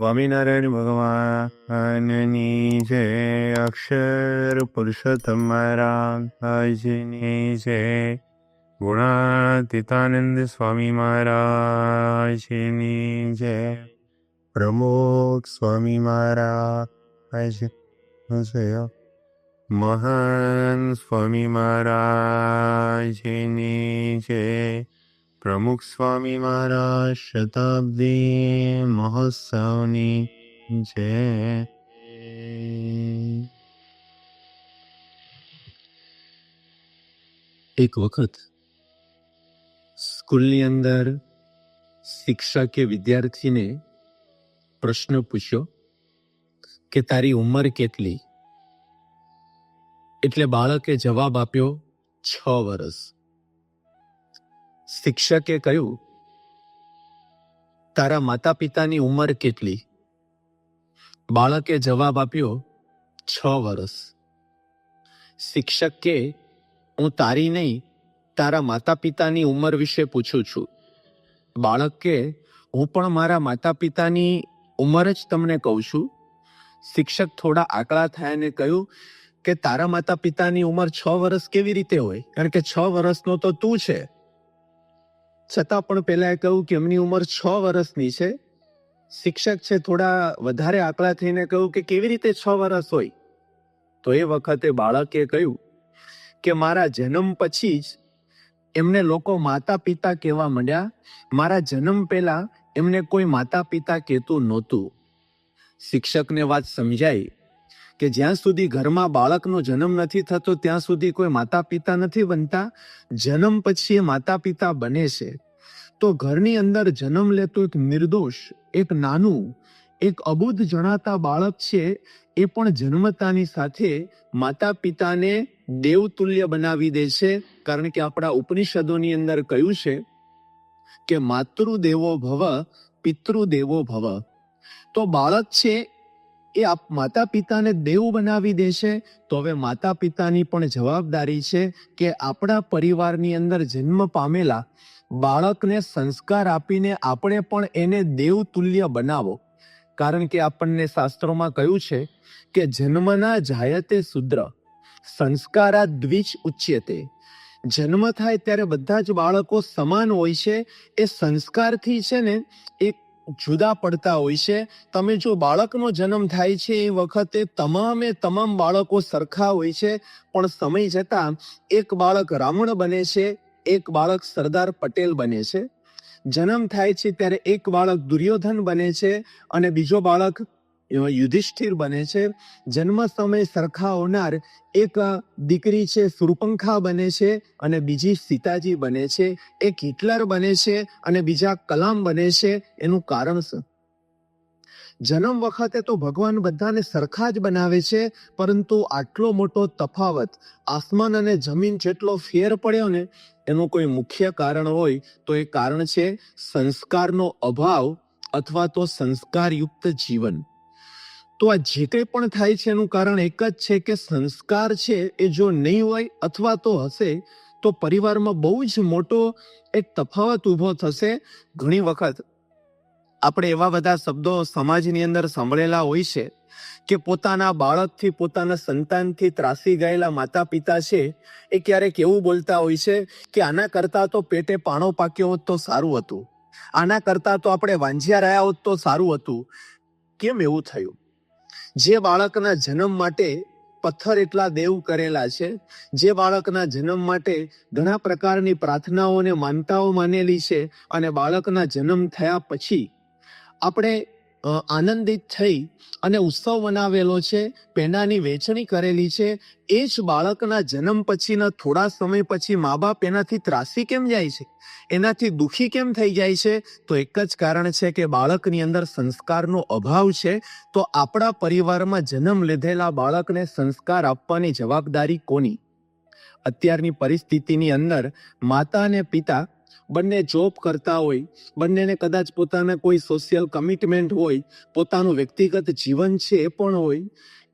સ્વામિનારાયણ ભગવાનની જય અક્ષર પુરુષોત્તમ મહારાજની જય ગુણાતીતાનંદ સ્વામી મહારાજની જય પ્રમુખ સ્વામી મહારાજ જય મહાન સ્વામી મહારાજની જય પ્રમુખ સ્વામી મહારાજ શતાબ્દી મહોત્સવની જય. એક વખત સ્કૂલની અંદર શિક્ષકે વિદ્યાર્થીને પ્રશ્ન પૂછ્યો કે તારી ઉંમર કેટલી? એટલે બાળકે જવાબ આપ્યો, છ વર્ષ શિક્ષકે કહ્યું, તારા માતા પિતાની ઉંમર કેટલી? બાળકે જવાબ આપ્યો, છ વર્ષ શિક્ષક કે હું તારી નહીં, તારા માતા પિતાની ઉંમર વિશે પૂછું છું. બાળક કે હું પણ મારા માતા પિતાની ઉંમર જ તમને કહું છું. શિક્ષક થોડા આકળા થયા અને કહ્યું, કે તારા માતા પિતાની ઉંમર છ વર્ષ કેવી રીતે હોય? કારણ કે છ વર્ષનો તો તું છે. છતાં પણ પહેલાં એ કહ્યું કે એમની ઉંમર છ વર્ષની છે. શિક્ષક છે થોડા વધારે આકળા થઈને કહ્યું કે કેવી રીતે છ વર્ષ હોય? તો એ વખતે બાળકે કહ્યું કે મારા જન્મ પછી જ એમને લોકો માતા પિતા કહેવા માંડ્યા. મારા જન્મ પહેલા એમને કોઈ માતા પિતા કહેતું નહોતું. શિક્ષકને વાત સમજાઈ. કે જ્યાં સુધી ઘરમાં બાળકનો જન્મ નથી થતો, ત્યાં સુધી કોઈ માતા પિતા નથી બનતા? જન્મ પછી એ માતા પિતા બને છે. તો ઘરની અંદર જન્મ લેતું એક નિર્દોષ, એક નાનું, એક અબુદ્ધ જણાતા બાળક છે, એ પણ જન્મતાની સાથે માતા પિતાને દેવતુલ્ય બનાવી દે છે. કારણ કે આપણા ઉપનિષદોની અંદર કહ્યું છે કે માતૃદેવો ભવ, પિતૃદેવો ભવ. તો બાળક છે એ આપ માતા પિતાને દેવ બનાવી દેશે, તો હવે માતા પિતાની પણ જવાબદારી છે કે આપણા પરિવારની અંદર જન્મ પામેલા બાળકને સંસ્કાર આપીને આપણે પણ એને દેવ તુલ્ય બનાવો. કારણ કે આપણને શાસ્ત્રોમાં કહ્યું છે કે જન્મના જાયતે શુદ્ર, સંસ્કારા દ્વિજ ઉચ્યતે. જન્મ થાય ત્યારે બધા જ બાળકો સમાન હોય છે, એ સંસ્કારથી છે ને, એક જુદા પડતા હોય છે. તમે જો બાળકનો જન્મ થાય છે એ વખતે તમામે તમામ બાળકો સરખા હોય છે. પણ સમય જતાં એક બાળક રાવણ બને છે, એક બાળક સરદાર પટેલ બને છે. જન્મ થાય છે ત્યારે એક બાળક દુર્યોધન બને છે અને બીજો બાળક યુધિષ્ઠિર બને છે. જન્મ સમય સરખા હોનાર એક દીકરી છે, સુરપંખા બને છે અને બીજી સીતાજી બને છે. એક હિટલર બને છે અને બીજા કલામ બને છે. એનું કારણ શું? જન્મ વખતે તો ભગવાન બધાને સરખા જ બનાવે છે, પરંતુ આટલો મોટો તફાવત, આસમાન અને જમીન જેટલો ફેર પડ્યો ને, એનું કોઈ મુખ્ય કારણ હોય તો એ કારણ છે સંસ્કારનો અભાવ અથવા તો સંસ્કારયુક્ત જીવન. તો આ જે કંઈ પણ થાય છે એનું કારણ એક જ છે કે સંસ્કાર છે એ જો નહીં હોય અથવા તો હશે, તો પરિવારમાં બહુ જ મોટો એક તફાવત ઊભો થશે. ઘણી વખત આપણે એવા બધા શબ્દો સમાજની અંદર સાંભળેલા હોય છે કે પોતાના બાળકથી, પોતાના સંતાનથી ત્રાસી ગયેલા માતા પિતા છે એ ક્યારેક એવું બોલતા હોય છે કે આના કરતાં તો પેટે પાણો પાક્યો હોત તો સારું હતું. આના કરતાં તો આપણે વાંઝ્યા રહ્યા હોત તો સારું હતું. કેમ એવું થયું? જે બાળકના જન્મ માટે પથ્થર એટલા દેવ કરેલા છે, જે બાળકના જન્મ માટે ઘણા પ્રકારની પ્રાર્થનાઓ અને માનતાઓ માનેલી છે અને બાળકના જન્મ થયા પછી આપણે આનંદિત થઈ અને ઉત્સવ મનાવેલો છે, પેંડાની વેચણી કરેલી છે. એ જ બાળકના જન્મ પછીના થોડા સમય પછી મા બાપ એનાથી ત્રાસી કેમ જાય છે? એનાથી દુઃખી કેમ થઈ જાય છે? તો એક જ કારણ છે કે બાળકની અંદર સંસ્કારનો અભાવ છે. તો આપણા પરિવારમાં જન્મ લીધેલા બાળકને સંસ્કાર આપવાની જવાબદારી કોની? અત્યારની પરિસ્થિતિની અંદર માતા અને પિતા બંને જોબ કરતા હોય, બંનેને કદાચ પોતાના કોઈ સોશિયલ કમિટમેન્ટ હોય, પોતાનું વ્યક્તિગત જીવન છે એ પણ હોય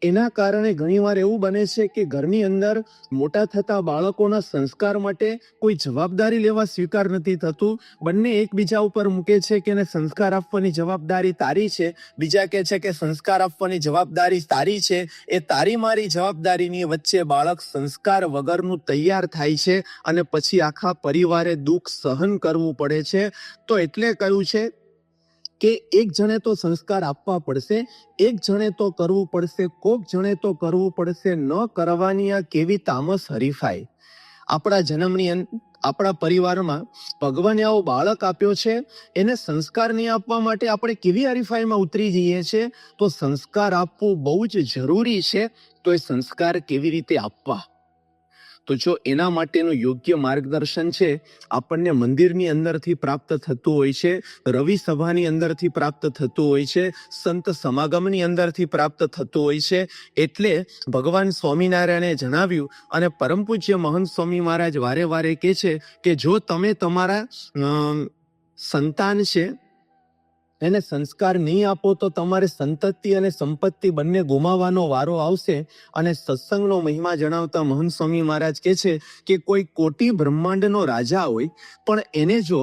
એના કારણે ઘણીવાર એવું બને છે કે ઘરની અંદર મોટા થતા બાળકોના સંસ્કાર માટે કોઈ જવાબદારી લેવા સ્વીકાર નથી થતું. બંને એકબીજા ઉપર મૂકે છે કે એને સંસ્કાર આપવાની જવાબદારી તારી છે. બીજા કહે છે કે સંસ્કાર આપવાની જવાબદારી તારી છે. એ તારી મારી જવાબદારીની વચ્ચે બાળક સંસ્કાર વગરનું તૈયાર થાય છે અને પછી આખા પરિવારે દુઃખ સહન કરવું પડે છે. તો એટલે કહ્યું છે કે એક જણે તો સંસ્કાર આપવા પડશે, એક જણે તો કરવું પડશે, કોક જણે તો કરવું પડશે, ન કરવાની આ કેવી તામસ હરીફાય આપણા જન્મની આપણા પરિવારમાં ભગવાને આવો બાળક આપ્યો છે, એને સંસ્કાર નહીં આપવા માટે આપણે કેવી હરીફાઈમાં ઉતરી જઈએ છીએ તો સંસ્કાર આપવું બહુ જ જરૂરી છે, તો એ સંસ્કાર કેવી રીતે આપવા? તો જો એના માટેનું યોગ્ય માર્ગદર્શન છે, આપણને મંદિરની અંદરથી પ્રાપ્ત થતું હોય છે, રવિ સભાની અંદરથી પ્રાપ્ત થતું હોય છે, સંત સમાગમની અંદરથી પ્રાપ્ત થતું હોય છે, એટલે ભગવાન સ્વામિનારાયણે જણાવ્યું અને પરમ પૂજ્ય મહંત સ્વામી મહારાજ વારે વારે કહે છે કે જો તમે તમારા સંતાન છે એને સંસ્કાર નહીં આપો તો તમારે સંતતિ અને સંપત્તિ બંને ગુમાવવાનો વારો આવશે. અને સત્સંગનો મહિમા જણાવતા મહંત સ્વામી મહારાજ કહે છે કે કોઈ કોટી બ્રહ્માંડનો રાજા હોય, પણ એને જો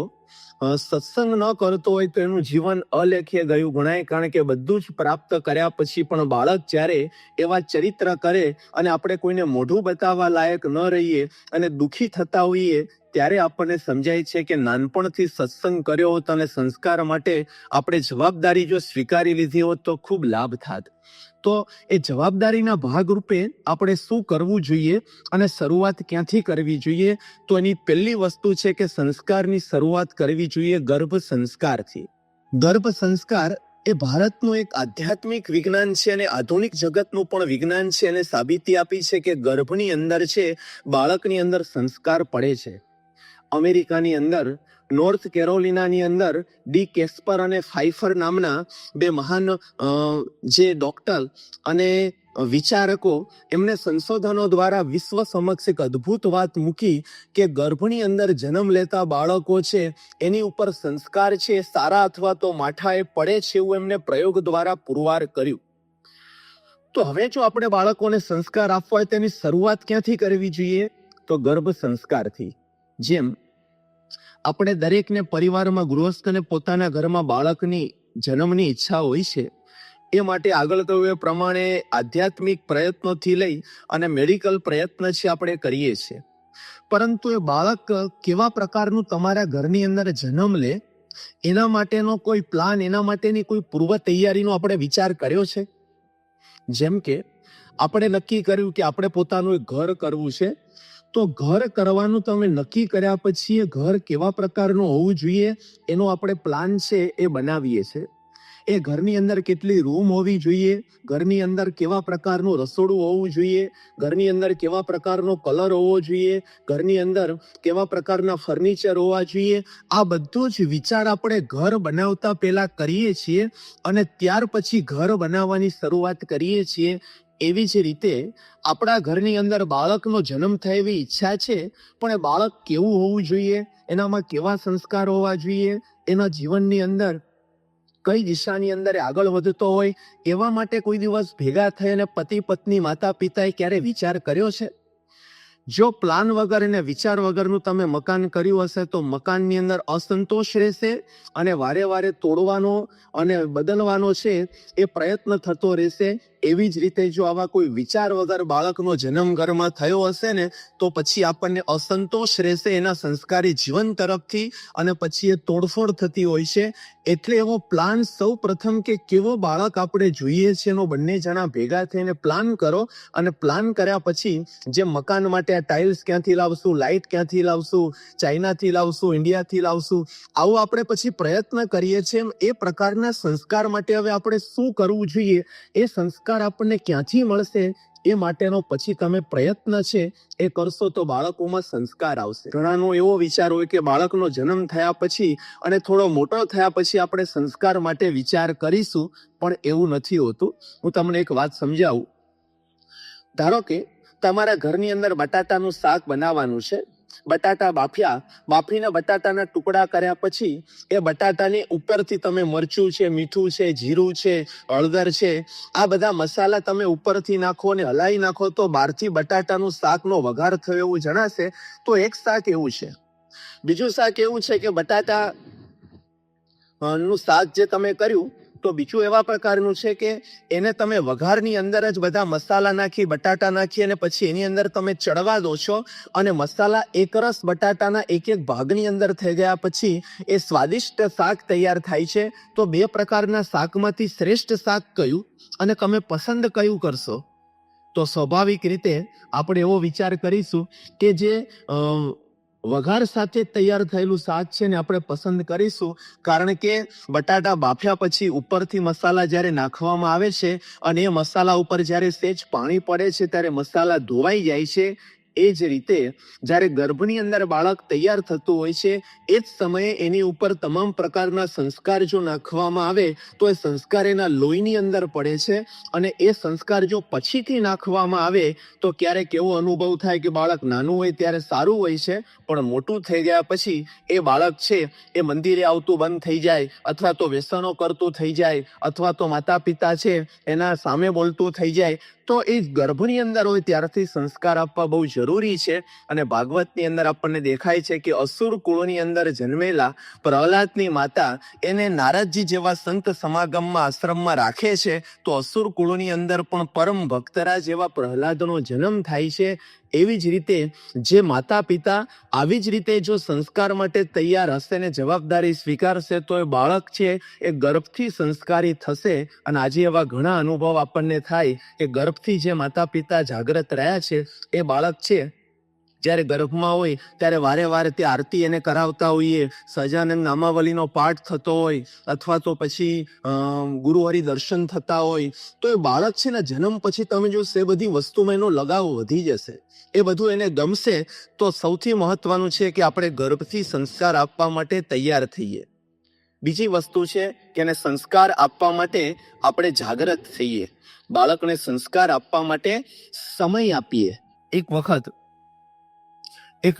સત્સંગ ન કરતો હોય તો એનું જીવન અલેખ્ય ગયું ગણાય. કારણ કે બધું જ પ્રાપ્ત કર્યા પછી પણ બાળક જ્યારે એવા ચરિત્ર કરે અને આપણે કોઈને મોઢું બતાવવા લાયક ન રહીએ અને દુઃખી થતા હોઈએ ત્યારે આપણને સમજાય છે કે નાનપણથી સત્સંગ કર્યો હોત અને સંસ્કાર માટે આપણે જવાબદારી જો સ્વીકારી લીધી હોત તો ખૂબ લાભ થાત. તો એ જવાબદારીના ભાગરૂપે આપણે શું કરવું જોઈએ અને શરૂઆત ક્યાંથી કરવી જોઈએ? તો એની પહેલી વસ્તુ છે કે સંસ્કારની શરૂઆત કરવી જોઈએ ગર્ભ સંસ્કારથી. ગર્ભ સંસ્કાર એ ભારતનું એક આધ્યાત્મિક વિજ્ઞાન છે અને આધુનિક જગતનું પણ વિજ્ઞાન છે અને સાબિતી આપી છે કે ગર્ભની અંદર છે, બાળકની અંદર સંસ્કાર પડે છે. અમેરિકાની અંદર નોર્થ કેરોલિનાની અંદર ડી કેસ્પર અને ફાઇફર નામના બે મહાન જે ડોક્ટર અને વિચારકો, એમને સંશોધનો દ્વારા વિશ્વ સમક્ષ એક અદ્ભુત વાત મૂકી કે ગર્ભની અંદર જન્મ લેતા બાળકો છે, એની ઉપર સંસ્કાર છે, સારા અથવા તો માઠા એ પડે છે એવું એમને પ્રયોગ દ્વારા પુરવાર કર્યું. તો હવે જો આપણે બાળકોને સંસ્કાર આપવા હોય, તેની શરૂઆત ક્યાંથી કરવી જોઈએ? તો ગર્ભ સંસ્કારથી. જેમ આપણે દરેકને પરિવારમાં ગૃહસ્થને પોતાના ઘરમાં બાળકની જન્મની ઈચ્છા હોય છે, એ માટે આગળ કહ્યું એ પ્રમાણે આધ્યાત્મિક પ્રયત્નોથી લઈ અને મેડિકલ પ્રયત્ન છે આપણે કરીએ છીએ. પરંતુ એ બાળક કેવા પ્રકારનું તમારા ઘરની અંદર જન્મ લે, એના માટેનો કોઈ પ્લાન, એના માટેની કોઈ પૂર્વ તૈયારીનો આપણે વિચાર કર્યો છે? જેમ કે, આપણે નક્કી કર્યું કે આપણે પોતાનું એક ઘર કરવું છે તો ઘર કરવાનું તમે નક્કી કર્યા પછી એ ઘર કેવા પ્રકારનું હોવું જોઈએ એનો આપણે પ્લાન છે એ બનાવીએ છે. એ ઘરની અંદર કેટલી રૂમ હોવી જોઈએ, ઘરની અંદર કેવા પ્રકારનું રસોડું હોવું જોઈએ, ઘરની અંદર કેવા પ્રકારનો કલર હોવો જોઈએ, ઘરની અંદર કેવા પ્રકારના ફર્નિચર હોવા જોઈએ, આ બધો જ વિચાર આપણે ઘર બનાવતા પહેલા કરીએ છીએ અને ત્યાર પછી ઘર બનાવવાની શરૂઆત કરીએ છીએ. એવી જ રીતે આપણા ઘરની અંદર બાળકનો જન્મ થાય એવી ઈચ્છા છે, પણ એ બાળક કેવું હોવું જોઈએ? એનામાં કેવા સંસ્કાર હોવા જોઈએ? એના જીવનની અંદર કઈ દિશાની અંદર આગળ વધતો હોય? એવા માટે કોઈ દિવસ ભેગા થઈ અને પતિ પત્ની માતા પિતાએ ક્યારે વિચાર કર્યો છે? જો પ્લાન વગર અને વિચાર વગરનું તમે મકાન કર્યું હશે, તો મકાનની અંદર અસંતોષ રહેશે અને વારે વારે તોડવાનો અને બદલવાનો છે એ પ્રયત્ન થતો રહેશે. એવી જ રીતે જો આવા કોઈ વિચાર વગર બાળકનો જન્મ ઘરમાં થયો હશે ને, તો પછી આપણને અસંતોષ રહેશે એના સંસ્કારી જીવન તરફથી અને પછી એ તોડફોડ થતી હોય છે. એટલે એવો પ્લાન સૌ પ્રથમ કે કેવો બાળક આપણે જોઈએ છે એનો બંને જણા ભેગા થઈને પ્લાન કરો અને પ્લાન કર્યા પછી જે મકાન માટે આ ટાઇલ્સ ક્યાંથી લાવશું લાઇટ ક્યાંથી લાવશું, ચાઇનાથી લાવશું, ઇન્ડિયાથી લાવશું, આવું આપણે પછી પ્રયત્ન કરીએ છીએ. એ પ્રકારના સંસ્કાર માટે હવે આપણે શું કરવું જોઈએ? એ સંસ્કાર આપણને ક્યાંથી મળશે એ માટેનો પછી તમે પ્રયત્ન છે એ કરશો તો બાળકોમાં સંસ્કાર આવશે. ઘણાનો એવો વિચાર હોય કે બાળકનો જન્મ થયા પછી અને થોડો મોટો થયા પછી આપણે સંસ્કાર માટે વિચાર કરીશું, પણ એવું નથી હોતું. હું તમને એક વાત સમજાવું. ધારો કે તમારા ઘરની અંદર બટાટાનું શાક બનાવવાનું છે બટાટા બાફ્યા, બાફીને બટાટાના ટુકડા કર્યા પછી એ બટાટાની ઉપરથી તમે મરચું છે, મીઠું છે, જીરું છે, હળદર છે, આ બધા મસાલા તમે ઉપરથી નાખો અને હલાવી નાખો તો બહારથી બટાટાનું શાકનો વઘાર થયો એવું જણાશે. તો એક શાક એવું છે. બીજું શાક એવું છે કે બટાટા નું શાક જે તમે કર્યું તો બીજું એવા પ્રકારનું છે કે એને તમે વઘારની અંદર જ બધા મસાલા નાખી, બટાટા નાખી અને પછી એની અંદર તમે ચડવા દો છો અને મસાલા એકરસ બટાટાના એક એક ભાગની અંદર થઈ ગયા પછી એ સ્વાદિષ્ટ શાક તૈયાર થાય છે. તો બે પ્રકારના શાકમાંથી શ્રેષ્ઠ શાક કયું અને તમે પસંદ કયું કરશો? તો સ્વાભાવિક રીતે આપણે એવો વિચાર કરીશું કે જે વઘાર સાથે તૈયાર થયેલું શાક છે ને આપણે પસંદ કરીશું. કારણ કે બટાટા બાફ્યા પછી ઉપરથી મસાલા જ્યારે નાખવામાં આવે છે અને એ મસાલા ઉપર જ્યારે સેજ પાણી પડે છે ત્યારે મસાલા ધોવાઈ જાય છે. એ જ રીતે જ્યારે ગર્ભની અંદર બાળક તૈયાર થતું હોય છે, એ જ સમયે એની ઉપર તમામ પ્રકારના સંસ્કાર જો નાખવામાં આવે, તો એ સંસ્કાર એના લોહીની અંદર પડે છે અને એ સંસ્કાર જો પછીથી નાખવામાં આવે, તો ક્યારેક એવો અનુભવ થાય કે બાળક નાનું હોય ત્યારે સારું હોય છે, પણ મોટું થઈ ગયા પછી એ બાળક છે, એ મંદિરે આવતું બંધ થઈ જાય, અથવા તો વ્યસનો કરતું થઈ જાય, અથવા તો માતા પિતા છે એના સામે બોલતું થઈ જાય તો એ ગર્ભની અંદર હોય ત્યારથી સંસ્કાર આપવા બહુ જરૂરી છે. અને ભાગવતની અંદર આપણને દેખાય છે કે અસુર કુળની અંદર જન્મેલા પ્રહલાદની માતા એને નારદજી જેવા સંત સમાગમમાં આશ્રમમાં રાખે છે. તો અસુર કુળની અંદર પણ પરમ ભક્તરા જેવા પ્રહલાદનો જન્મ થાય છે. એવી જ રીતે જે માતા પિતા આવી જ રીતે જો સંસ્કાર માટે તૈયાર હશે ને જવાબદારી સ્વીકારશે તો એ બાળક છે એ ગર્ભથી સંસ્કારી થશે અને આજે એવા ઘણા અનુભવ આપણને થાય. કે ગર્ભથી જે માતા પિતા જાગ્રત રહ્યા છે, એ બાળક છે, જ્યારે ગર્ભમાં હોય, ત્યારે વારે વારે તે આરતી એને કરાવતા હોઈએ સહજાનંદ નામાવલીનો પાઠ થતો હોય, અથવા તો પછી ગુરુહરિ દર્શન થતા હોય, તો એ બાળક છે ને જન્મ પછી તમે જોશો એ બધી વસ્તુમાં એનો લગાવ વધી જશે. એ બધું એને ગમશે તો સૌથી મહત્વનું છે કે આપણે ગર્ભથી સંસ્કાર આપવા માટે તૈયાર થઈએ. બીજી વસ્તુ છે કે એને સંસ્કાર આપવા માટે આપણે જાગૃત થઈએ. બાળકને સંસ્કાર આપવા માટે સમય આપીએ. એક વખત એક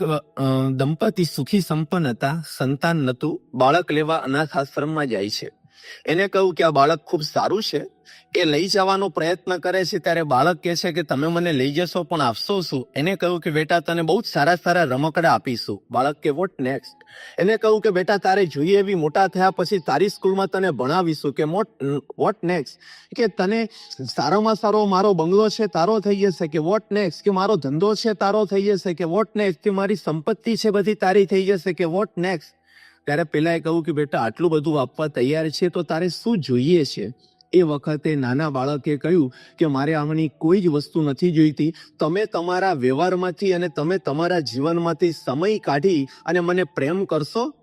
દંપતી સુખી સંપન્ન હતા, સંતાન નહોતું, બાળક લેવા અનાથ આશ્રમમાં જાય છે. એને કહ્યું કે આ બાળક ખૂબ સારું છે. એ લઈ જવાનો પ્રયત્ન કરે છે ત્યારે બાળક કહે છે કે તમે મને લઈ જશો પણ આપશો શું એને કહ્યું કે બેટા તને બહુ જ સારા સારા રમકડા આપીશું. બાળક કે વોટ નેક્સ્ટ એને કહ્યું કે બેટા તારે જોઈએ એવી મોટા થયા પછી તારી સ્કૂલમાં તને ભણાવીશું કે વોટ નેક્સ્ટ કે તને સારામાં સારો મારો બંગલો છે તારો થઈ જશે કે વોટ નેક્સ્ટ કે મારો ધંધો છે તારો થઈ જશે કે વોટ નેક્સ્ટ કે મારી સંપત્તિ છે બધી તારી થઈ જશે કે વોટ નેક્સ્ટ ત્યારે પહેલાં એ કહ્યું કે, બેટા, આટલું બધું આપવા તૈયાર છે તો તારે શું જોઈએ છે? એ વખતે નાના બાળકે કહ્યું કે, મારે આમની કોઈ જ વસ્તુ નથી જોઈતી. તમે તમારા વ્યવહારમાંથી અને તમે તમારા જીવનમાંથી સમય કાઢી અને મને પ્રેમ કરશો?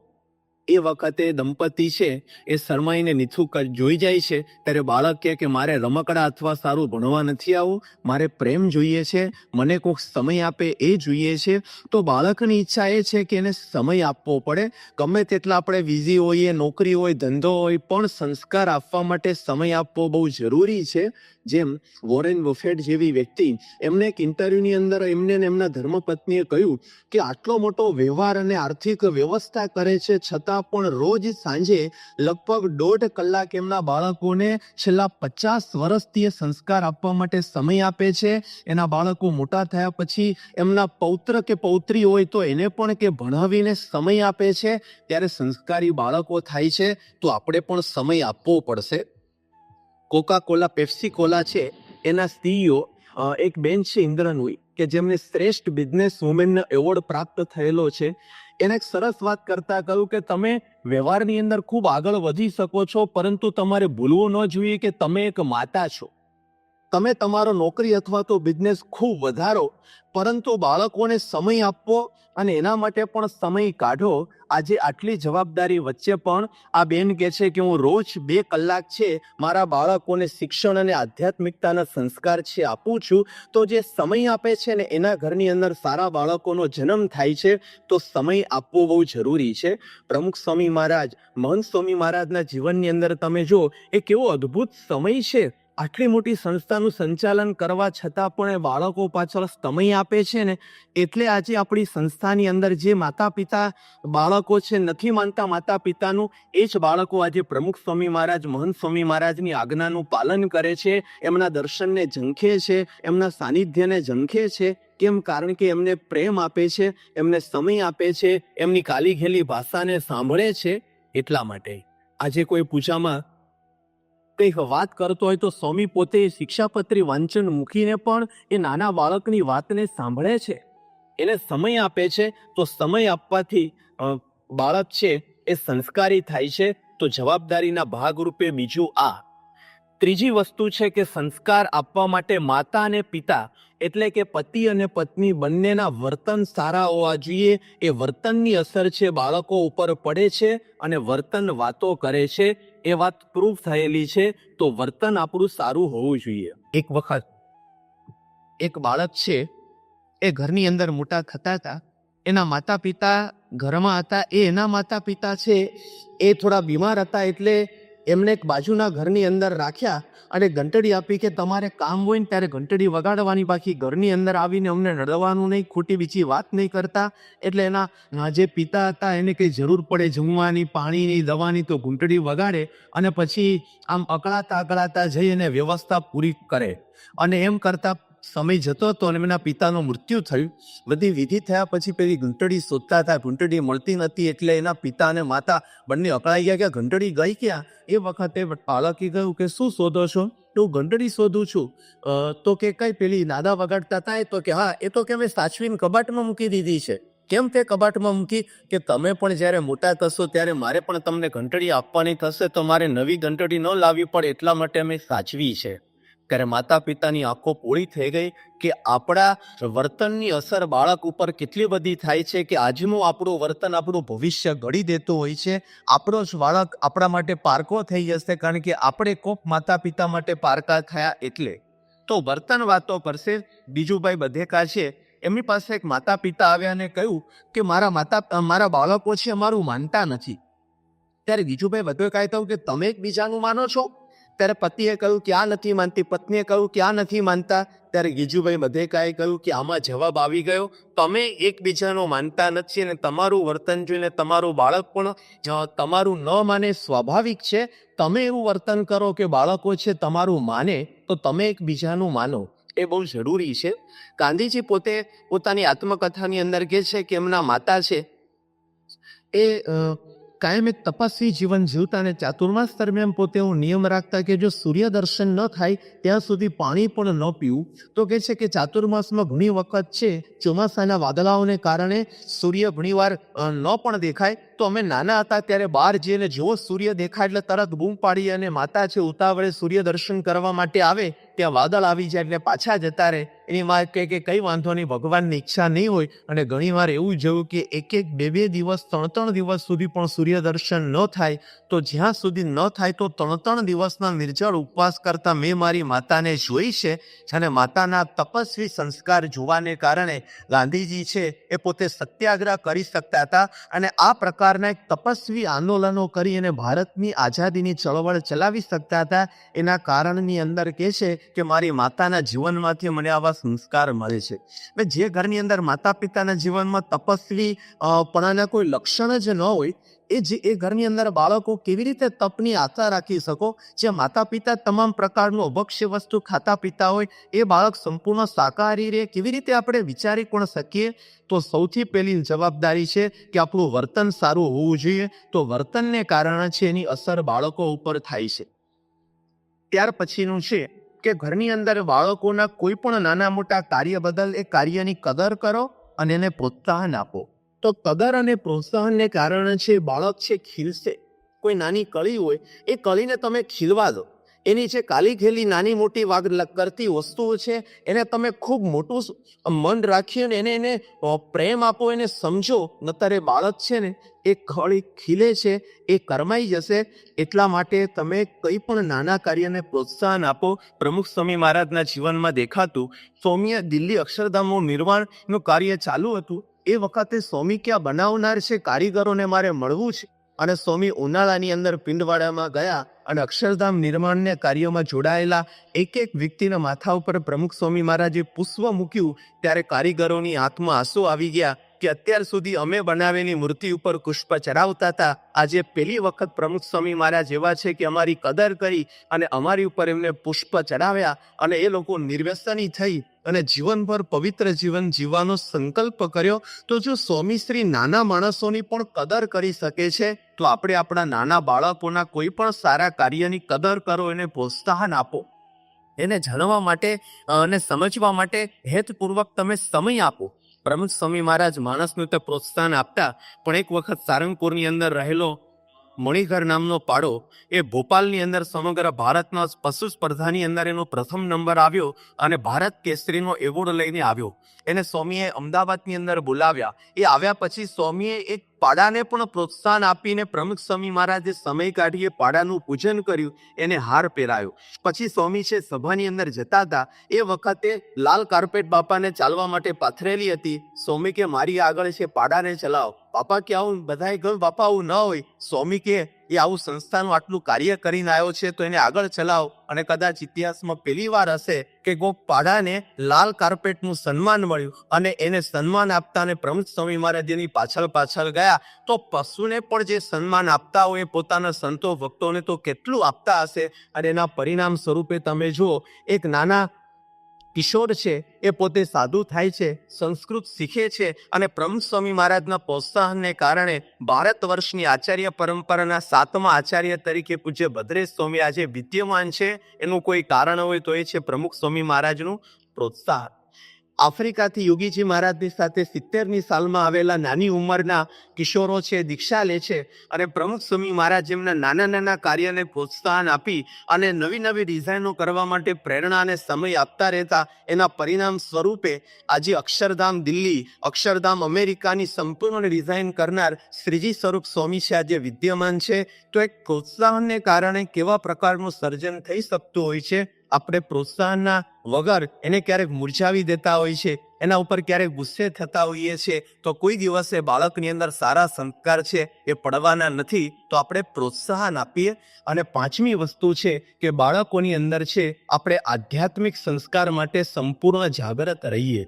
એ વખતે દંપતી છે, એ શરમાઈને નીચું જોઈ જાય છે. ત્યારે બાળક કહે કે, મારે રમકડા અથવા સારું ભણવા નથી આવું. મારે પ્રેમ જોઈએ છે. મને કોઈક સમય આપે એ જોઈએ છે. તો બાળકની ઈચ્છા એ છે કે એને સમય આપવો પડે. ગમે તેટલા આપણે વિઝી હોઈએ, નોકરી હોય, ધંધો હોય, પણ સંસ્કાર આપવા માટે સમય આપવો બહુ જરૂરી છે. જેમ વોરેન બફેટ જેવી વ્યક્તિ એમને એક ઇન્ટરવ્યુની અંદર એમને એમના ધર્મપત્નીએ કહ્યું કે આટલો મોટો વ્યવહાર અને આર્થિક વ્યવસ્થા કરે છે, છતાં પણ રોજ સાંજે લગભગ દોઢ કલાક એમના બાળકોને છેલ્લા પચાસ વર્ષથી સંસ્કાર આપવા માટે સમય આપે છે. એના બાળકો મોટા થયા પછી એમના પૌત્ર કે પૌત્રી હોય તો એને પણ કે ભણાવીને સમય આપે છે. ત્યારે સંસ્કારી બાળકો થાય છે, તો આપણે પણ સમય આપવો પડશે. કોકા કોલા પેપ્સી કોલા છે, એના સીઈઓ એક બેન છે ઇન્દ્રનુઈ, કે જેમને શ્રેષ્ઠ બિઝનેસ વુમેનનો એવોર્ડ પ્રાપ્ત થયેલો છે. એને એક સરસ વાત કરતા કહ્યું કે, તમે વ્યવહારની અંદર ખૂબ આગળ વધી શકો છો, પરંતુ તમારે ભૂલવું ન જોઈએ કે તમે એક માતા છો. તમે તમારો નોકરી અથવા તો બિઝનેસ ખૂબ વધારો, પરંતુ બાળકોને સમય આપવો અને એના માટે પણ સમય કાઢો, આજે આટલી જવાબદારી વચ્ચે પણ આ બેન કહે છે કે હું રોજ બે કલાક છે મારા બાળકોને શિક્ષણ અને આધ્યાત્મિકતાના સંસ્કાર છે આપું છું. તો જે સમય આપે છે ને એના ઘરની અંદર સારા બાળકોનો જન્મ થાય છે, તો સમય આપવો બહુ જરૂરી છે. પ્રમુખ સ્વામી મહારાજ, મહંત સ્વામી મહારાજના જીવનની અંદર તમે જો એ કેવો અદ્ભુત સમય છે. આટલી મોટી સંસ્થાનું સંચાલન કરવા છતાં પણ એ બાળકો પાછળ સમય આપે છે ને? એટલે આજે આપણી સંસ્થાની અંદર જે માતા પિતા બાળકો છે, નથી માનતા માતા પિતાનું એ જ બાળકો આજે પ્રમુખ સ્વામી મહારાજ, મહંત સ્વામી મહારાજની આજ્ઞાનું પાલન કરે છે, એમના દર્શનને ઝંખે છે, એમના સાનિધ્યને ઝંખે છે. કેમ? કારણ કે એમને પ્રેમ આપે છે, એમને સમય આપે છે, એમની કાલી ઘેલી ભાષાને સાંભળે છે એટલા માટે. આજે કોઈ પૂજામાં કંઈક વાત કરતો હોય તો સ્વામી પોતે શિક્ષાપત્રી વાંચન મૂકીને પણ એ નાના બાળકની વાતને સાંભળે છે. એને સમય આપે છે, તો સમય આપવાથી બાળક છે એ સંસ્કારી થાય છે, તો જવાબદારીના ભાગરૂપે બીજું આ. ત્રીજી વસ્તુ છે કે સંસ્કાર આપવા માટે માતા અને પિતા, એટલે કે પતિ અને પત્ની બંનેના વર્તન સારા હોવા જોઈએ, એ વર્તનની અસર છે બાળકો ઉપર પડે છે અને વર્તન વાતો કરે છે એ વાત પ્રૂફ થયેલી છે, તો વર્તન આપણું સારું હોવું જોઈએ. એક વખત એક બાળક છે, એ ઘરની અંદર મોટા થતા હતા, એના માતા પિતા ઘરમાં હતા, એ એના માતા પિતા છે, એ થોડા બીમાર હતા એટલે એમને એક બાજુના ઘરની અંદર રાખ્યા અને ઘંટડી આપી કે તમારે કામ હોય ને ત્યારે ઘંટડી વગાડવાની બાકી ઘરની અંદર આવીને અમને નડવાનું નહીં, ખોટી બીજી વાત નહીં કરતા. એટલે એના જે પિતા હતા એને કંઈ જરૂર પડે જમવાની, પાણીની, દવાની તો ઘૂંટડી વગાડે અને પછી આમ અકળાતા અકળાતા જઈ અને વ્યવસ્થા પૂરી કરે. અને એમ કરતા સમય જતો હતો અને એમના પિતાનું મૃત્યુ થયું. બધી વિધિ થયા પછી પેલી ઘંટડી શોધતા હતા. ઘંટડી મળતી નથી એટલે એના પિતા અને માતા બંને અકળાઈ ગયા કે ઘંટડી ગઈ ક્યાં? એ વખતે બાળકે કહ્યું કે શું શોધો છો? તો ઘંટડી શોધું છું. તો કે કઈ પેલી નાદા વગાડતા હતા તો કે, હા, એ તો કે મેં સાચવીને કબાટમાં મૂકી દીધી છે. કેમ તે કબાટમાં મૂકી? કે તમે પણ જ્યારે મોટા થશો ત્યારે મારે પણ તમને ઘંટડી આપવાની થશે તો મારે નવી ઘંટડી ન લાવવી પડે એટલા માટે અમે સાચવી છે. ત્યારે માતા પિતાની આંખો પોળી થઈ ગઈ કે આપણા વર્તનની અસર બાળક ઉપર કેટલી બધી થાય છે કે આજનું આપણું વર્તન આપણું ભવિષ્ય ઘડી દેતું હોય છે. આપણો જ બાળક આપણા માટે પારકો થઈ જશે કારણ કે આપણે કોક માતા પિતા માટે પારકા થયા એટલે. તો વર્તન વાતો કરશે બીજું ભાઈ બધેકા છે. એમની પાસે એક માતા પિતા આવ્યા અને કહ્યું કે મારા માતા, મારા બાળકો છે અમારું માનતા નથી. ત્યારે બીજુભાઈ બધું કાંઈ કહ્યું કે તમે એકબીજાનું માનો છો? ત્યારે પતિએ કહ્યું કે આ નથી માનતી. પત્નીએ કહ્યું કે આ નથી માનતા. ત્યારે ગીજુભાઈ બધેકાએ કહ્યું કે આમાં જવાબ આવી ગયો. તમે એકબીજાનો માનતા નથી અને તમારું વર્તન જોઈને તમારું બાળક પણ તમારું ન માને સ્વાભાવિક છે. તમે એવું વર્તન કરો કે બાળકો છે તમારું માને, તો તમે એકબીજાનું માનો. એ બહુ જરૂરી છે. ગાંધીજી પોતે પોતાની આત્મકથાની અંદર કહે છે કે એમના માતા છે એ કાયમ એક તપસ્વી જીવન જીવતા અને ચાતુર્માસ દરમિયાન પોતે હું નિયમ રાખતા કે જો સૂર્ય દર્શન ન થાય, ત્યાં સુધી પાણી પણ ન પીવું. તો કહે છે કે ચાતુર્માસમાં ઘણી વખત છે, ચોમાસાના વાદળાઓને કારણે સૂર્ય ઘણીવાર ન પણ દેખાય. તો અમે નાના હતા ત્યારે બહાર જઈને જેવો સૂર્ય દેખાય એટલે તરત બૂમ પાડી અને માતા છે ઉતાવળે સૂર્ય દર્શન કરવા માટે આવે, ત્યાં વાદળ આવી જાય એટલે પાછા જતા રહે. એની માં કહે કે કઈ વાંધો નહીં, ભગવાનની ઈચ્છા નહીં હોય. અને ઘણીવાર એવું જોયું કે એક એક બે બે દિવસ ત્રણ ત્રણ દિવસ સુધી પણ સૂર્ય દર્શન ન થાય. તો જ્યાં સુધી ન થાય તો ત્રણ ત્રણ દિવસના નિર્જળ ઉપવાસ કરતા મેં મારી માતાને જોઈ છે અને માતાના તપસ્વી સંસ્કાર જોવાને કારણે ગાંધીજી છે એ પોતે સત્યાગ્રહ કરી શકતા હતા. અને આ પ્રકારના એક તપસ્વી આંદોલનો કરી અને ભારતની આઝાદીની ચળવળ ચલાવી શકતા હતા. એના કારણની અંદર કહે છે કે મારી માતાના જીવનમાંથી મને આવા સંસ્કાર મળે છે. હવે જે ઘરની અંદર માતા પિતાના જીવનમાં તપસ્વી પણાના કોઈ લક્ષણ જ ન હોય, એ જે, એ ઘરની અંદર બાળકો કેવી રીતે તપની આશા રાખી શકો? જે માતા પિતા તમામ પ્રકારનું અભક્ષ્ય વસ્તુ ખાતા પીતા હોય, એ બાળક સંપૂર્ણ શાકાહારી રહે, કેવી રીતે આપણે વિચારી પણ શકીએ? તો સૌથી પહેલી જવાબદારી છે કે આપણું વર્તન સારું હોવું જોઈએ. તો વર્તનને કારણે છે એની અસર બાળકો ઉપર થાય છે. ત્યાર પછીનું છે કે ઘરની અંદર બાળકોના કોઈ પણ નાના મોટા કાર્ય બદલ એ કાર્યની કદર કરો અને એને પ્રોત્સાહન આપો. તો કદર અને પ્રોત્સાહનને કારણે છે, બાળક છે, ખીલશે. કોઈ નાની કળી હોય, એ કળીને તમે ખીલવા દો. એની જે કાલી ઘેલી નાની મોટી વાગ કરતી વસ્તુઓ છે, એને તમે ખૂબ મોટું મન મન રાખીને એને એને પ્રેમ આપો, એને સમજો. નતર એ બાળક છે ને, એ ખળી ખીલે છે, એ કરમાઈ જશે. એટલા માટે તમે કંઈ પણ નાના કાર્યને પ્રોત્સાહન આપો. પ્રમુખ સ્વામી મહારાજના જીવનમાં દેખાતું સ્વામીએ દિલ્હી અક્ષરધામનું નિર્માણનું કાર્ય ચાલુ હતું. એ વખતે સ્વામી ક્યાં બનાવનાર છે, કારીગરોને મારે મળવું છે? અને સ્વામી ઉનાળાની અંદર પિંડવાડામાં ગયા અને અક્ષરધામ નિર્માણને કાર્યોમાં જોડાયેલા એક એક વ્યક્તિના માથા ઉપર પ્રમુખ સ્વામી મહારાજે પુષ્પ મૂક્યું, ત્યારે કારીગરોની આંખમાં આંસુ આવી ગયા. કે અત્યાર સુધી અમે બનાવેલી મૂર્તિ ઉપર પુષ્પ ચડાવતા હતા. આજે પહેલી વખત પ્રમુખ સ્વામી મહારાજ જેવા છે કે અમારી કદર કરી અને અમારી ઉપર એમને પુષ્પ ચડાવ્યા અને એ લોકો નિર્વ્યસની થઈ અને જીવનભર પવિત્ર જીવન જીવવાનો સંકલ્પ કર્યો. તો જો સ્વામી શ્રી નાના માણસોની પણ કદર કરી શકે છે, તો આપણે આપણા નાના બાળકોના કોઈ પણ સારા કાર્યની કદર કરો, એને પ્રોત્સાહન આપો. એને જાણવા માટે અને સમજવા માટે હેતપૂર્વક તમે સમય આપો. પ્રમુખ સ્વામી મહારાજ માણસનું તે પ્રોત્સાહન આપતા પણ એક વખત સારંગપુરની અંદર રહેલો મણિઘર નામનો પાડો એ ભોપાલની અંદર સમગ્ર ભારતના પશુ સ્પર્ધાની અંદર એનો પ્રથમ નંબર આવ્યો અને ભારત કેસરીનો એવોર્ડ લઈને આવ્યો. એને સ્વામીએ અમદાવાદની અંદર બોલાવ્યા. એ આવ્યા પછી સ્વામીએ એક પાડાને પણ પ્રોત્સાહન આપીને પ્રમુખ સ્વામી મહારાજે સમય કાઢીએ પાડાનું પૂજન કર્યું, એને હાર પહેરાયો. પછી સ્વામી છે સભાની અંદર જતા હતા. એ વખતે લાલ કાર્પેટ બાપાને ચાલવા માટે પાથરેલી હતી. સ્વામી કે, મારી આગળ છે, પાડાને ચલાવો. બાપા કે આવું બધાએ કહ્યું બાપા આવું ન હોય, સ્વામી કે એ આવું સંસ્થાનું આટલું કાર્ય કરીને આવ્યો છે, તો એને આગળ ચલાવો. અને કદાચ ઇતિહાસમાં પહેલી વાર હશે કે કોક પાડાને લાલ કાર્પેટનું સન્માન મળ્યું અને એને સન્માન આપતા અને પ્રમુખ સ્વામી મહારાજ પાછળ પાછળ ગયા, તો પશુને પણ જે સન્માન આપતા હોય પોતાના સંતો ભક્તોને તો કેટલું આપતા હશે? અને એના પરિણામ સ્વરૂપે તમે જુઓ, એક નાના કિશોર છે, એ પોતે સાધુ થાય છે, સંસ્કૃત શીખે છે અને પ્રમુખ સ્વામી મહારાજના પ્રોત્સાહનને કારણે ભારત વર્ષની આચાર્ય પરંપરાના સાતમા આચાર્ય તરીકે પૂજ્ય ભદ્રેશ સ્વામી આજે વિદ્યમાન છે. એનું કોઈ કારણ હોય તો એ છે પ્રમુખ સ્વામી મહારાજનું પ્રોત્સાહન. આફ્રિકાથી યોગીજી મહારાજની સાથે સિત્તેરની સાલમાં આવેલા નાની ઉંમરના કિશોરો છે, દીક્ષા લે છે અને પ્રમુખ સ્વામી મહારાજ એમના નાના નાના કાર્યને પ્રોત્સાહન આપી અને નવી નવી ડિઝાઇનો કરવા માટે પ્રેરણા અને સમય આપતા રહેતા એના પરિણામ સ્વરૂપે આજે અક્ષરધામ દિલ્હી, અક્ષરધામ અમેરિકાની સંપૂર્ણ ડિઝાઇન કરનાર શ્રીજી સ્વરૂપ સ્વામી છે. આજે વિદ્યમાન છે. તો એક પ્રોત્સાહનને કારણે કેવા પ્રકારનું સર્જન થઈ શકતું હોય છે? આપણે પ્રોત્સાહનના વગર એને ક્યારેક મૂર્છાવી દેતા હોય છે, એના ઉપર ક્યારેક ગુસ્સે થતા હોઈએ છીએ, તો કોઈ દિવસે બાળકની અંદર સારા સંસ્કાર છે એ પડવાના નથી, તો આપણે પ્રોત્સાહન આપીએ. અને પાંચમી વસ્તુ છે કે બાળકોની અંદર છે, આપણે આધ્યાત્મિક સંસ્કાર માટે સંપૂર્ણ જાગૃત રહીએ.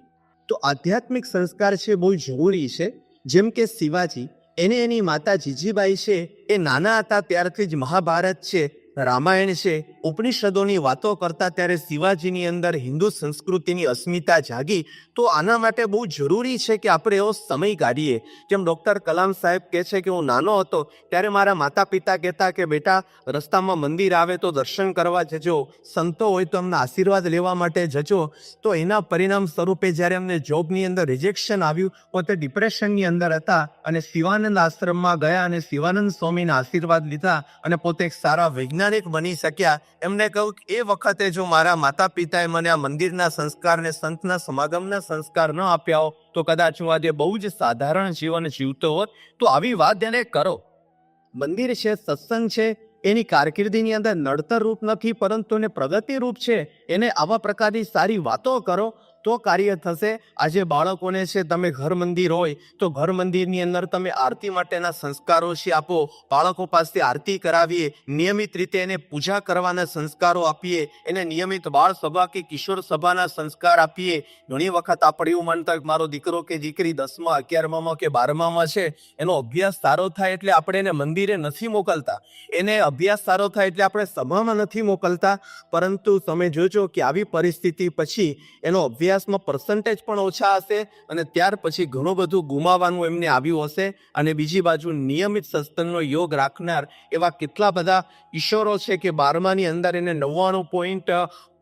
તો આધ્યાત્મિક સંસ્કાર છે બહુ જરૂરી છે, જેમ કે શિવાજી, એને એની માતા જીજીબાઈ છે, એ નાના હતા ત્યારથી જ મહાભારત છે, રામાયણ છે ઉપનિષદોની વાતો કરતા ત્યારે શિવાજીની અંદર હિન્દુ સંસ્કૃતિની અસ્મિતા જાગી, તો આના માટે બહુ જરૂરી છે કે આપણે એવો સમય કાઢીએ. જેમ ડૉક્ટર કલામ સાહેબ કહે છે કે, હું નાનો હતો, ત્યારે મારા માતા પિતા કહેતા કે, બેટા, રસ્તામાં મંદિર આવે તો દર્શન કરવા જજો. સંતો હોય તો એમના આશીર્વાદ લેવા માટે જજો. તો એના પરિણામ સ્વરૂપે જ્યારે અમને જોબની અંદર રિજેક્શન આવ્યું, પોતે ડિપ્રેશનની અંદર હતા અને શિવાનંદ આશ્રમમાં ગયા અને શિવાનંદ સ્વામીના આશીર્વાદ લીધા અને પોતે એક સારા વૈજ્ઞાનિક બની શક્યા. એમને કહ્યું એ વખતે જો મારા માતા પિતાએ મને આ મંદિરના સંસ્કાર ને સંતના સમાગમના સંસ્કાર ન આપ્યા હો તો કદાચ હું આજે બહુ જ સાધારણ જીવન જીવતો હોત, તો આવી વાત એને કરો. મંદિર છે, સત્સંગ છે, એની કારકિર્દીની અંદર નડતર રૂપ નથી, પરંતુ એને પ્રગતિ રૂપ છે. એને આવા પ્રકારની સારી વાતો કરો તો કાર્ય થશે. આજે બાળકોને છે, તમે ઘર મંદિર હોય, તો ઘર મંદિરની અંદર તમે આરતી માટેના સંસ્કારો છે, આપો. બાળકો પાસે આરતી કરાવીએ, નિયમિત રીતે એને પૂજા કરવાના સંસ્કારો આપીએ, એને નિયમિત બાળ સભા કે કિશોર સભાના સંસ્કાર આપીએ. ઘણી વખત આપણે એવું માનતા મારો દીકરો કે દીકરી દસમા અગિયારમાં કે બારમામાં છે, એનો અભ્યાસ સારો થાય એટલે આપણે એને મંદિરે નથી મોકલતા. એને અભ્યાસ સારો થાય એટલે આપણે સભામાં નથી મોકલતા. પરંતુ તમે જોજો કે આવી પરિસ્થિતિ પછી એનો અભ્યાસમાં પર્સન્ટેજ પણ ઓછા હશે અને ત્યાર પછી ઘણું બધું ગુમાવવાનું એમને આવ્યું હશે અને બીજી બાજુ નિયમિત સસ્તનનો યોગ રાખનાર એવા કેટલા બધા ઈશ્વરો છે કે બારમાની અંદર એને નવ્વાણું પોઈન્ટ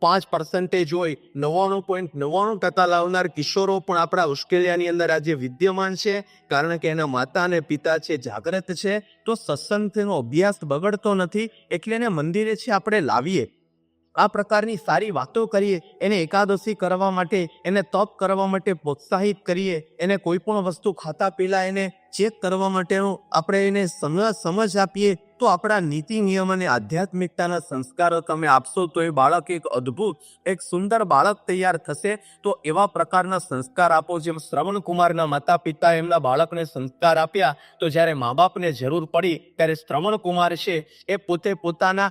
પાંચ પર્સન્ટેજ હોય, નવ્વાણું પોઈન્ટ નવ્વાણું ટકા લાવનાર કિશોરો પણ આપણા ઉશ્કેલિયાની અંદર આજે વિદ્યમાન છે. કારણ કે એના માતા અને પિતા છે, જાગૃત છે. તો સત્સંગનો અભ્યાસ બગડતો નથી, એટલે એને મંદિરે છે, આપણે લાવીએ. આ પ્રકારની સારી વાતો કરીએ, એને એકાદશી કરવા માટે, એને તપ કરવા માટે પ્રોત્સાહિત કરીએ, એને કોઈ પણ વસ્તુ ખાતા પહેલાં એને ચેક કરવા માટેનું આપણે એને સમજ સમજ આપીએ તો આપણા નીતિ નિયમ અને આધ્યાત્મિકતાના સંસ્કારો તમે આપશો તો એ બાળક એક અદ્ભુત, એક સુંદર બાળક તૈયાર થશે. તો એવા પ્રકારના સંસ્કાર આપો જેમ શ્રવણ કુમારના માતા પિતા એમના બાળકને સંસ્કાર આપ્યા, તો જ્યારે મા બાપને જરૂર પડી ત્યારે શ્રવણ કુમાર છે એ પોતે પોતાના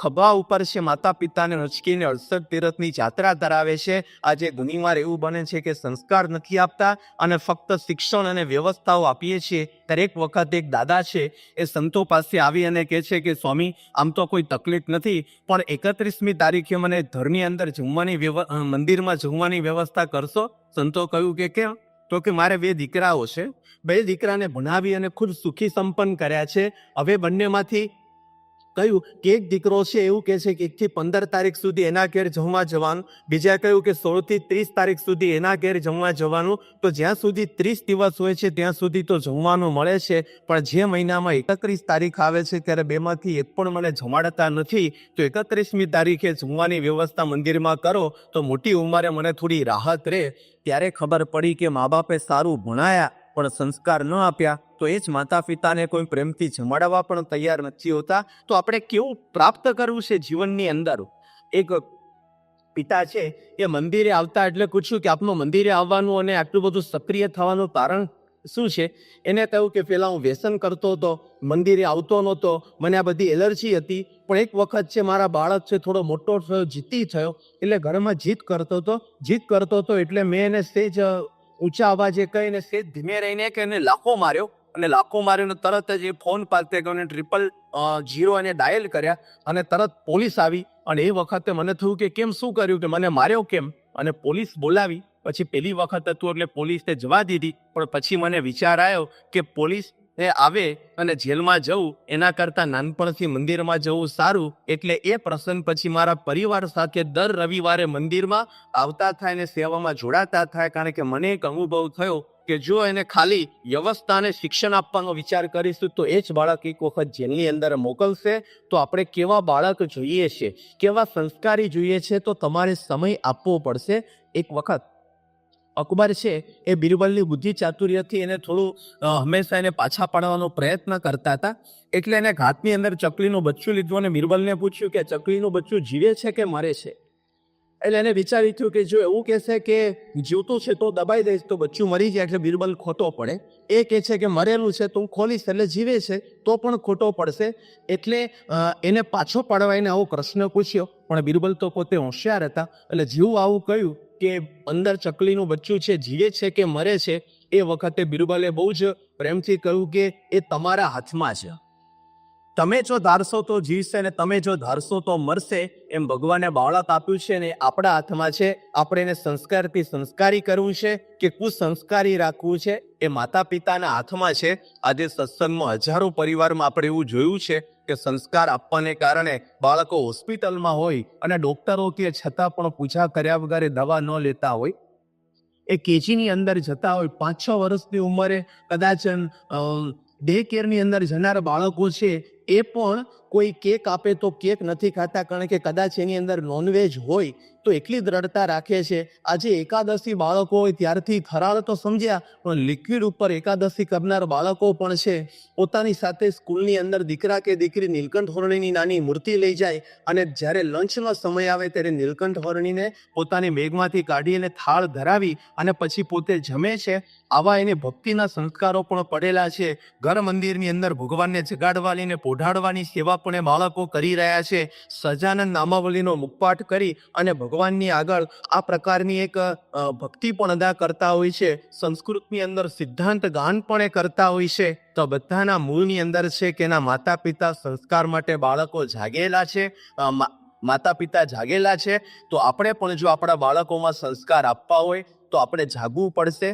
ખભા ઉપર છે માતા પિતાને રચકીને અડસઠ તીરથની જાત્રા ધરાવે છે. આજે ઘણીવાર એવું બને છે કે સંસ્કાર નથી આપતા અને ફક્ત શિક્ષણ અને વ્યવસ્થાઓ આપીએ છીએ. દરેક વખત એક દાદા છે એ સંતો પાસે આવી અને કહે છે કે, સ્વામી, આમ તો કોઈ તકલીફ નથી, પણ એકત્રીસમી તારીખે મને ઘરની અંદર જમવાની મંદિરમાં જમવાની વ્યવસ્થા કરશો? સંતો કહ્યું કે, કેમ? તો કે મારે બે દીકરાઓ છે. બે દીકરાને ભણાવી અને ખુદ સુખી સંપન્ન કર્યા છે. હવે બંનેમાંથી કહ્યું કે એક દીકરો છે એવું કહે છે કે એકથી પંદર તારીખ સુધી એના ઘેર જમવા જવાનું. બીજા કહ્યું કે સોળથી ત્રીસ તારીખ સુધી એના ઘેર જમવા જવાનું. તો જ્યાં સુધી ત્રીસ દિવસ હોય છે, ત્યાં સુધી તો જમવાનું મળે છે. પણ જે મહિનામાં એકત્રીસ તારીખ આવે છે, ત્યારે બેમાંથી એક પણ મને જમાડતા નથી. તો એકત્રીસમી તારીખે જમવાની વ્યવસ્થા મંદિરમાં કરો. તો મોટી ઉંમરે મને થોડી રાહત રહે. ત્યારે ખબર પડી કે મા બાપે સારું ભણાયા. પણ સંસ્કાર ન આપ્યા તો એ જ માતા પિતાને કોઈ પ્રેમથી જમાડવા પણ તૈયાર નથી હોતા. તો આપણે કેવું પ્રાપ્ત કરવું છે જીવનની અંદર? એક પિતા છે એ મંદિરે આવતા એટલે પૂછ્યું કે આપનું મંદિરે આવવાનું અને આટલું બધું સક્રિય થવાનું કારણ શું છે? એને કહ્યું કે પેલા હું વ્યસન કરતો હતો મંદિરે આવતો નહોતો મને આ બધી એલર્જી હતી. પણ એક વખત છે મારા બાળક છે થોડો મોટો થયો જીતી થયો એટલે ઘરમાં જીત કરતો હતો જીત કરતો હતો એટલે મેં એને અ, ઊંચા અવાજે કહીને સેજ ધીમે રહીને કે એને લાખો માર્યો અને લાખો માર્યો તરત જ એ ફોન પાસે ગયો ટ્રિપલ જીરો એને ડાયલ કર્યા અને તરત પોલીસ આવી અને એ વખતે મને થયું કે કેમ શું કર્યું કે મને માર્યો કેમ? અને પોલીસ બોલાવી. પછી પેલી વખત હતું એટલે પોલીસે જવા દીધી. પણ પછી મને વિચાર આવ્યો કે પોલીસ એ આવે અને જેલમાં જવું, એના કરતાં નાનપણથી મંદિરમાં જવું સારું, એટલે એ પ્રસંગ પછી મારા પરિવાર સાથે દર રવિવારે મંદિરમાં આવતા થાય અને સેવામાં જોડાતા થાય, કારણ કે મને એક અનુભવ થયો કે જો એને ખાલી વ્યવસ્થાને શિક્ષણ આપવાનો વિચાર કરીશું, તો એ જ બાળક એક વખત જેલની અંદર મોકલશે, તો આપણે કેવા બાળક જોઈએ છે, કેવા સંસ્કારી જોઈએ છે, તો તમારે સમય આપવો પડશે. એક વખત અકબર છે, એ બિરબલની બુદ્ધિ ચાતુર્યથી એને થોડું હંમેશા એને પાછા પાડવાનો પ્રયત્ન કરતા હતા. એટલે એને ઘાતની અંદર ચકલીનું બચ્ચું લીધું અને બિરબલને પૂછ્યું કે, ચકલીનું બચ્ચું જીવે છે કે મરે છે? એટલે એને વિચારી થયું કે, જો એવું કહેશે કે જીવતું છે તો દબાઈ દઈશ, તો બચ્ચું મરી જાય, એટલે બિરબલ ખોટો પડે. એ કહે છે કે, મરેલું છે, તો હું ખોલીશ, એટલે જીવે છે, તો પણ ખોટો પડશે. એટલે એને પાછો પાડવા એને આવો પ્રશ્ન પૂછ્યો, પણ બિરબલ તો પોતે હોશિયાર હતા, એટલે જીવું આવું કહ્યું કે અંદર ચકલીનું બચ્ચું છે, જીવે છે કે મરે છે, એ વખતે બિરબલે બહુ જ પ્રેમથી કહ્યું કે એ તમારા હાથમાં છે. તમે જો ધારશો તો જીવશે ને તમે જો ધારશો તો મરશે, એમ ભગવાને બાળક આપ્યું છે ને આપણા હાથમાં છે. આપણે એને સંસ્કારથી સંસ્કારી કરવું છે કે કુસંસ્કારી રાખવું છે, એ માતા પિતાના હાથમાં છે. આજે સત્સંગમાં હજારો પરિવારમાં આપણે એવું જોયું છે કે સંસ્કાર આપવાને કારણે બાળકો હોસ્પિટલમાં હોય અને ડોક્ટરો કે છતાં પણ પૂછા કર્યા વગર દવા ન લેતા હોય. એ કેજીની અંદર જતા હોય પાંચ છ વર્ષની ઉંમરે કદાચ ડે કેરની અંદર જનાર બાળકો છે એ પણ કોઈ કેક આપે તો કેક નથી ખાતા, કારણ કે કદાચ એની અંદર નોનવેજ હોય તો એટલી દ્રઢતા રાખે છે. આજે એકાદશી બાળકો હોય ત્યારથી ખરાળ તો સમજ્યા, પણ લિક્વિડ ઉપર એકાદશી કરનાર બાળકો પણ છે. પોતાની સાથે સ્કૂલની અંદર દીકરા કે દીકરી નીલકંઠ હોરણીની નાની મૂર્તિ લઈ જાય અને જ્યારે લંચનો સમય આવે ત્યારે નીલકંઠ હોરણીને પોતાની મેઘમાંથી કાઢી અને થાળ ધરાવી અને પછી પોતે જમે છે. આવા એને ભક્તિના સંસ્કારો પણ પડેલા છે. ઘર મંદિરની અંદર ભગવાનને જગાડવાની ને પોઢાડવાની સેવા પણ એ બાળકો કરી રહ્યા છે. સજાનંદ નામાવલીનો મુખપાઠ કરી અને ભગવાનની આગળ આ પ્રકારની એક ભક્તિ પણ અદા કરતા હોય છે. સંસ્કૃતની અંદર સિદ્ધાંત ગાન પણ એ કરતા હોય છે. તો બધાના મૂળની અંદર છે કે એના માતા પિતા સંસ્કાર માટે બાળકો જાગેલા છે માતા પિતા જાગેલા છે. તો આપણે પણ જો આપણા બાળકોમાં સંસ્કાર આપવા હોય તો આપણે જાગવું પડશે.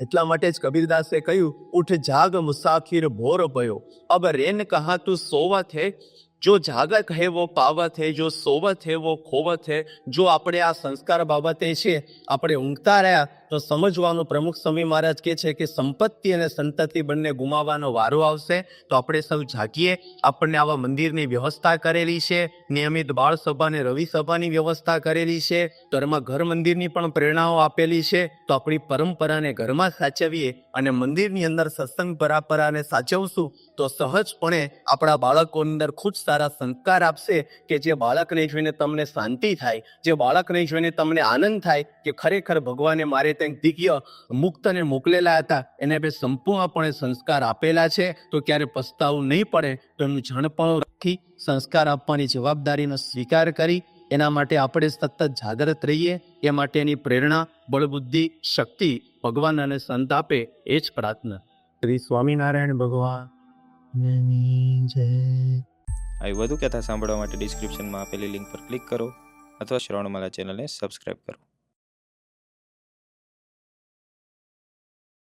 એટલા માટે જ કબીરદાસે કહ્યું, ઉઠ જાગ, મુસાફિર ભોર ભયો. અબ રેન કહા તું સોવા હે જો જાગત હે વો પાવત હે જો સોવત હે વો ખોવત હે જો આપણે આ સંસ્કાર બાબતે છે, આપણે ઊંઘતા રહ્યા, તો સમજવાનું પ્રમુખ સ્વામી મહારાજ કહે છે કે સંપત્તિ અને સંતતિ બંને ગુમાવવાનો વારો આવશે, તો આપણે સૌ જાગીએ, આપણને આવા મંદિરની વ્યવસ્થા કરેલી છે, નિયમિત બાળ સભા અને રવિ સભાની વ્યવસ્થા કરેલી છે, ઘરમાં ઘર મંદિરની પણ પ્રેરણાઓ આપેલી છે, તો આપણી પરંપરાને ઘરમાં સાચવીએ અને મંદિરની અંદર સત્સંગ પરંપરાને સાચવશું તો સહજપણે આપણા બાળકો અંદર ખૂબ સારા સંસ્કાર આપશે કે જે બાળકને જોઈને તમને શાંતિ થાય, જે બાળકને જોઈને તમને આનંદ થાય કે ખરેખર ભગવાને મારે ત્યાં દિવ્ય મુક્તને મોકલેલા હતા, એને બે સંપૂર્ણપણે સંસ્કાર આપેલા છે. તો ક્યારે પસ્તાવું નહીં પડે, તો એનું જાણપણ રાખી સંસ્કાર આપવાની જવાબદારીનો સ્વીકાર કરી, એના માટે આપણે સતત જાગૃત રહીએ. એ માટેની પ્રેરણા, બળબુદ્ધિ, શક્તિ ભગવાન અને સંત આપે, એ જ પ્રાર્થના. શ્રી સ્વામિનારાયણ ભગવાન. આવી વધુ કથા સાંભળવા માટે ડિસ્ક્રિપ્શનમાં આપેલી લિંક પર ક્લિક કરો અથવા શ્રવણમાલા ચેનલને સબસ્ક્રાઇબ કરો.